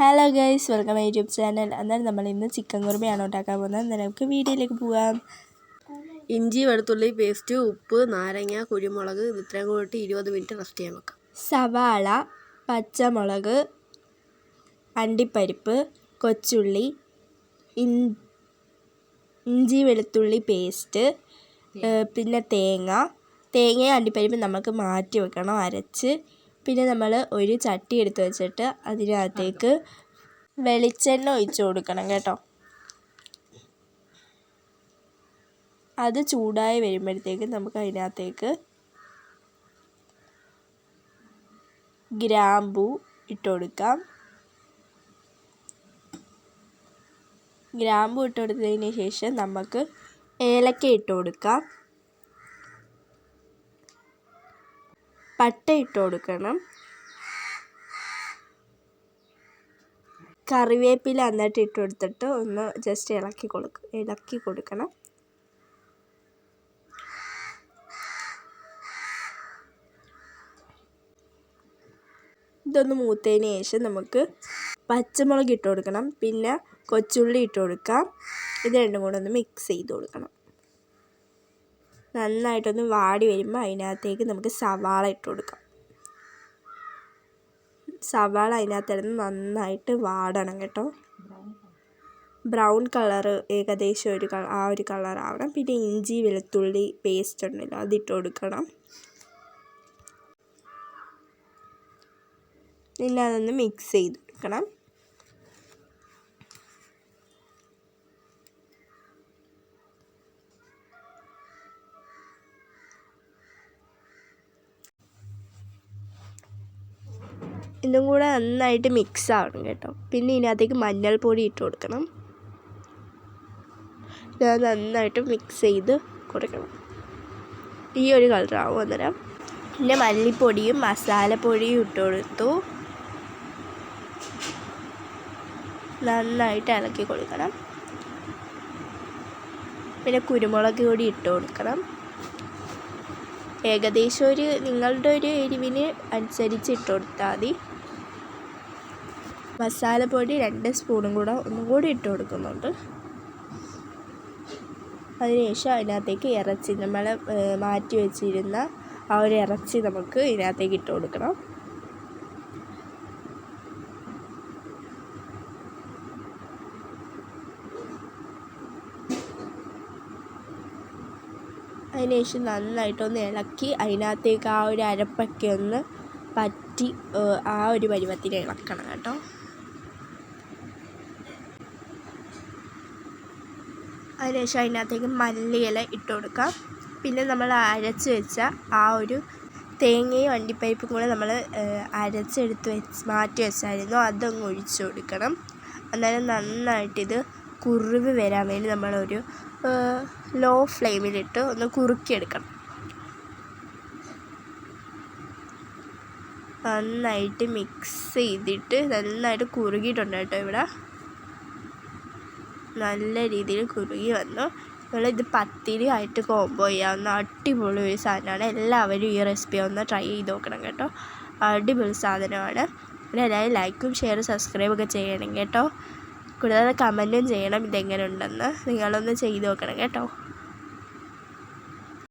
Hello guys welcome YouTube channel അന്നേരം നമ്മൾ ഇന്ന് ചിക്കൻ കുറുമയാണ് ഉണ്ടാക്കാൻ പോകുന്നത്. അന്നേരം നമുക്ക് വീഡിയോയിലേക്ക് പോകാം ഇഞ്ചി വെളുത്തുള്ളി പേസ്റ്റ് ഉപ്പ് നാരങ്ങ കുരുമുളക് ഇത് ഇത്രയും കൂടി ഇരുപത് മിനിറ്റ് റെസ്റ്റ് ചെയ്യാൻ വെക്കാം. സവാള പച്ചമുളക് അണ്ടിപ്പരിപ്പ് കൊച്ചുള്ളി ഇഞ്ചി വെളുത്തുള്ളി പേസ്റ്റ് പിന്നെ തേങ്ങ. തേങ്ങയും അണ്ടിപ്പരിപ്പും നമുക്ക് മാറ്റി വെക്കണം അരച്ച്. പിന്നെ നമ്മൾ ഒരു ചട്ടി എടുത്ത് വെച്ചിട്ട് അതിനകത്തേക്ക് വെളിച്ചെണ്ണ ഒഴിച്ച് കൊടുക്കണം കേട്ടോ. അത് ചൂടായി വരുമ്പോഴത്തേക്ക് നമുക്ക് അതിനകത്തേക്ക് ഗ്രാമ്പു ഇട്ട് കൊടുക്കാം. ഗ്രാമ്പു ഇട്ട് കൊടുത്തതിന് ശേഷം നമുക്ക് ഏലക്ക ഇട്ട് കൊടുക്കാം. പട്ട ഇട്ട് കൊടുക്കണം. കറിവേപ്പില എന്നിട്ട് ഇട്ട് കൊടുത്തിട്ട് ഒന്ന് ജസ്റ്റ് ഇളക്കി കൊടുക്കുക ഇളക്കി കൊടുക്കണം. ഇതൊന്ന് മൂത്തതിന് ശേഷം നമുക്ക് പച്ചമുളക് ഇട്ട് കൊടുക്കണം. പിന്നെ കൊച്ചുള്ളി ഇട്ട് കൊടുക്കാം. ഇത് രണ്ടും കൂടെ ഒന്ന് മിക്സ് ചെയ്ത് കൊടുക്കണം. നന്നായിട്ടൊന്ന് വാടി വരുമ്പോൾ അതിനകത്തേക്ക് നമുക്ക് സവാള ഇട്ട് കൊടുക്കാം. സവാള അതിനകത്തിരുന്ന് നന്നായിട്ട് വാടണം കേട്ടോ. ബ്രൗൺ കളറ് ഏകദേശം ഒരു കളർ ആ ഒരു കളർ ആവണം. പിന്നെ ഇഞ്ചി വെളുത്തുള്ളി പേസ്റ്റ് ഉണ്ടല്ലോ അതിട്ട് കൊടുക്കണം. പിന്നെ അതൊന്ന് മിക്സ് ചെയ്ത് ഇതും കൂടെ നന്നായിട്ട് മിക്സ് ആവണം കേട്ടോ. പിന്നെ ഇതിനകത്തേക്ക് മഞ്ഞൾപ്പൊടി ഇട്ട് കൊടുക്കണം. ഞാൻ നന്നായിട്ട് മിക്സ് ചെയ്ത് കൊടുക്കണം. ഈ ഒരു കളറാവും അന്നേരം. പിന്നെ മല്ലിപ്പൊടിയും മസാലപ്പൊടിയും ഇട്ട് കൊടുത്തു. നന്നായിട്ട് ഇളക്കി കൊടുക്കണം. പിന്നെ കുരുമുളക് കൂടി ഇട്ട് കൊടുക്കണം. ഏകദേശം ഒരു നിങ്ങളുടെ ഒരു എരിവിന് അനുസരിച്ച് ഇട്ട് കൊടുത്താൽ മതി മസാലപ്പൊടി രണ്ട് സ്പൂണും കൂടെ ഒന്നും കൂടി ഇട്ട് കൊടുക്കുന്നുണ്ട്. അതിനുശേഷം അതിനകത്തേക്ക് ഇറച്ചി നമ്മൾ മാറ്റി വെച്ചിരുന്ന ആ ഒരു ഇറച്ചി നമുക്ക് ഇതിനകത്തേക്ക് ഇട്ട് കൊടുക്കണം. അതിനുശേഷം നന്നായിട്ടൊന്ന് ഇളക്കി അതിനകത്തേക്ക് ആ ഒരു അരപ്പൊക്കെ ഒന്ന് പറ്റി ആ ഒരു പരുവത്തിന് ഇളക്കണം കേട്ടോ. അതിനുശേഷം അതിനകത്തേക്ക് മല്ലിയില ഇട്ട് കൊടുക്കാം പിന്നെ നമ്മൾ അരച്ച് വെച്ച ആ ഒരു തേങ്ങയും അണ്ടിപ്പരിപ്പും കൂടെ നമ്മൾ അരച്ചെടുത്ത് വെച്ച് മാറ്റി വെച്ചായിരുന്നു. അതങ്ങ് ഒഴിച്ചു കൊടുക്കണം. അന്നേരം നന്നായിട്ടിത് കുറുവ് വരാൻ വേണ്ടി നമ്മളൊരു ലോ ഫ്ലെയിമിലിട്ട് ഒന്ന് കുറുക്കിയെടുക്കണം. നന്നായിട്ട് മിക്സ് ചെയ്തിട്ട് നന്നായിട്ട് കുറുകിയിട്ടുണ്ട് കേട്ടോ ഇവിടെ. നല്ല രീതിയിൽ കുറുകി വന്നു. നമ്മളിത് പത്തിരി ആയിട്ട് കോംബോ ചെയ്യാവുന്ന അടിപൊളി ഒരു സാധനമാണ്. എല്ലാവരും ഈ റെസിപ്പി ഒന്ന് ട്രൈ ചെയ്ത് നോക്കണം കേട്ടോ. അടിപൊളി സാധനമാണ്. എല്ലാവരും ലൈക്കും ഷെയറും സബ്സ്ക്രൈബൊക്കെ ചെയ്യണം കേട്ടോ. കൂടാതെ കമന്റും ചെയ്യണം ഇതെങ്ങനെ ഉണ്ടെന്ന് നിങ്ങളൊന്ന് ചെയ്ത് നോക്കണം കേട്ടോ.